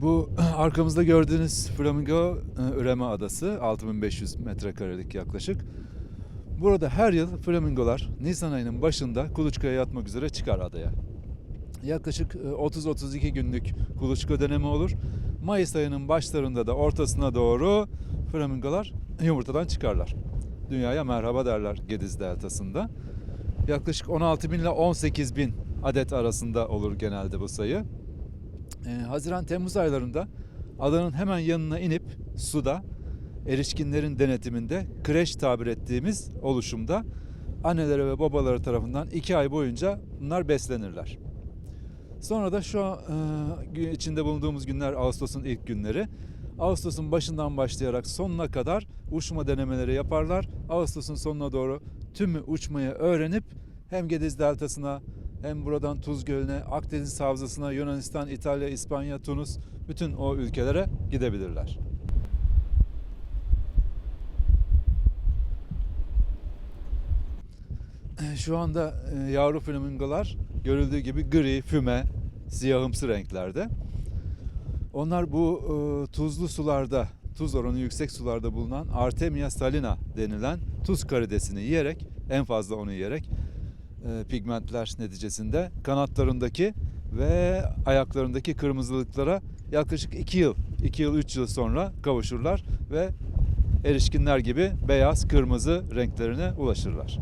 Bu arkamızda gördüğünüz Flamingo e, üreme adası 6500 metrekarelik yaklaşık. Burada her yıl flamingolar Nisan ayının başında kuluçkaya yatmak üzere çıkar adaya. Yaklaşık e, 30-32 günlük kuluçka dönemi olur. Mayıs ayının başlarında da ortasına doğru flamingolar yumurtadan çıkarlar. Dünyaya merhaba derler Gediz Deltası'nda. Yaklaşık 16 bin ile 18 bin adet arasında olur genelde bu sayı. Ee, Haziran-Temmuz aylarında adanın hemen yanına inip suda erişkinlerin denetiminde kreş tabir ettiğimiz oluşumda annelere ve babaları tarafından iki ay boyunca bunlar beslenirler. Sonra da şu e, içinde bulunduğumuz günler Ağustos'un ilk günleri. Ağustos'un başından başlayarak sonuna kadar uçma denemeleri yaparlar. Ağustos'un sonuna doğru tümü uçmayı öğrenip hem Gediz Deltası'na hem buradan Tuz Gölü'ne, Akdeniz Havzası'na, Yunanistan, İtalya, İspanya, Tunus bütün o ülkelere gidebilirler. Şu anda e, yavru flamingolar görüldüğü gibi gri, füme, siyahımsı renklerde. Onlar bu e, tuzlu sularda, tuz oranı yüksek sularda bulunan Artemia salina denilen tuz karidesini yiyerek, en fazla onu yiyerek e, pigmentler neticesinde kanatlarındaki ve ayaklarındaki kırmızılıklara yaklaşık 2 yıl, 2 yıl 3 yıl sonra kavuşurlar ve erişkinler gibi beyaz, kırmızı renklerine ulaşırlar.